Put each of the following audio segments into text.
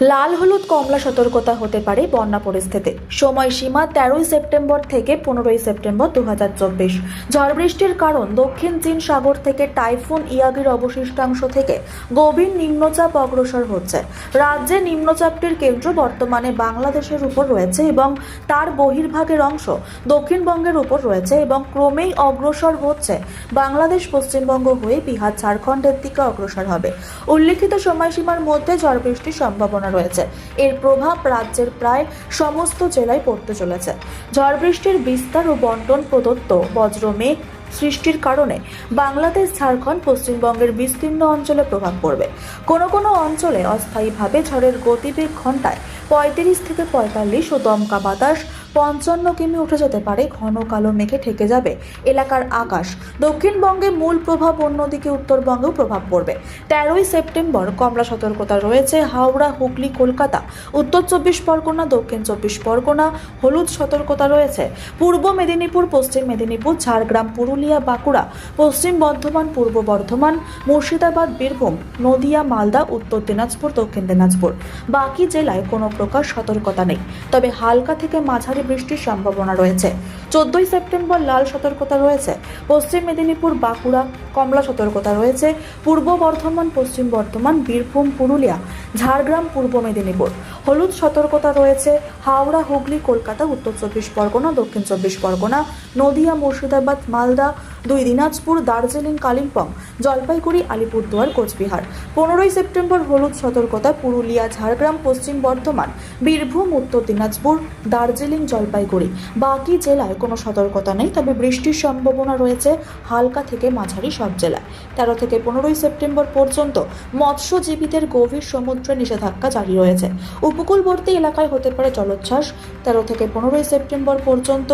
লাল হলুদ কমলা সতর্কতা হতে পারে বন্যা পরিস্থিতি সময়সীমা তেরোই সেপ্টেম্বর থেকে পনেরোই সেপ্টেম্বর দু হাজার চব্বিশ। ঝড় বৃষ্টির কারণ দক্ষিণ চীন সাগর থেকে টাইফুন ইয়াগির অবশিষ্টাংশ থেকে গভীর নিম্নচাপ অগ্রসর হচ্ছে। রাজ্যে নিম্নচাপটির কেন্দ্র বর্তমানে বাংলাদেশের উপর রয়েছে এবং তার বহির্ভাগের অংশ দক্ষিণবঙ্গের উপর রয়েছে এবং ক্রমেই অগ্রসর হচ্ছে। বাংলাদেশ পশ্চিমবঙ্গ হয়ে বিহার ঝাড়খণ্ডের দিকে অগ্রসর হবে। উল্লেখিত সময়সীমার মধ্যে ঝড় বৃষ্টির সম্ভাবনা রয়েছে। এর প্রভাব রাজ্যের প্রায় সমস্ত জেলায় পড়তে চলেছে। ঝড় বৃষ্টির বিস্তার ও বন্টন প্রদত্ত বজ্র মেঘ সৃষ্টির কারণে বাংলাদেশ, ঝাড়খণ্ড, পশ্চিমবঙ্গের বিস্তীর্ণ অঞ্চলে প্রভাব পড়বে। কোনো কোনো অঞ্চলে অস্থায়ীভাবে ঝড়ের গতিবেগ ঘণ্টায় পঁয়ত্রিশ থেকে পঁয়তাল্লিশ ও দমকা বাতাস পঞ্চান্ন কিমি উঠে যেতে পারে, ঘন কালো মেঘে ঠেকে যাবে এলাকার আকাশ। দক্ষিণবঙ্গে মূল প্রভাব অন্যদিকে উত্তরবঙ্গেও প্রভাব পড়বে। তেরোই সেপ্টেম্বর কমলা সতর্কতা রয়েছে, হাওড়া, হুগলি, কলকাতা। উত্তর চব্বিশ পরগনা, দক্ষিণ চব্বিশ পরগনা, হলুদ সতর্কতা রয়েছে। পূর্ব মেদিনীপুর, পশ্চিম মেদিনীপুর, ঝাড়গ্রাম, পুরুলিয়া, বাঁকুড়া, পশ্চিম বর্ধমান, পূর্ব বর্ধমান, মুর্শিদাবাদ, বীরভূম, নদিয়া, মালদা, উত্তর দিনাজপুর, দক্ষিণ দিনাজপুর। বাকি জেলায় কোনো প্রকার সতর্কতা নেই। তবে হালকা থেকে মাঝারি বৃষ্টির সম্ভাবনা রয়েছে। চোদ্দই সেপ্টেম্বর লাল সতর্কতা রয়েছে। পশ্চিম মেদিনীপুর, বাঁকুড়া, কমলা সতর্কতা রয়েছে। পূর্ব বর্ধমান, পশ্চিম বর্ধমান, বীরভূম, পুরুলিয়া, ঝাড়গ্রাম, পূর্ব মেদিনীপুর। হলুদ সতর্কতা রয়েছে। হাওড়া, হুগলি, কলকাতা, উত্তর চব্বিশ পরগনা, দক্ষিণ চব্বিশ পরগনা, নদিয়া, মুর্শিদাবাদ, মালদা দুই দিনাজপুর, দার্জিলিং, কালিম্পং, জলপাইগুড়ি, আলিপুরদুয়ার, কোচবিহার। পনেরোই সেপ্টেম্বর হলুদ সতর্কতা, পুরুলিয়া, ঝাড়গ্রাম, পশ্চিম বর্ধমান, বীরভূম, উত্তর দিনাজপুর, দার্জিলিং, জলপাইগুড়ি। বাকি জেলায় কোনো সতর্কতা নেই, তবে বৃষ্টির সম্ভাবনা রয়েছে হালকা থেকে মাঝারি সব জেলায়। তেরো থেকে পনেরোই সেপ্টেম্বর পর্যন্ত মৎস্যজীবীদের গভীর সমুদ্রে নিষেধাজ্ঞা জারি রয়েছে। উপকূলবর্তী এলাকায় হতে পারে জলোচ্ছ্বাস। তেরো থেকে পনেরোই সেপ্টেম্বর পর্যন্ত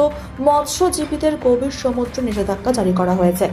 মৎস্যজীবীদের গভীর সমুদ্রে নিষেধাজ্ঞা জারি করা 然后，再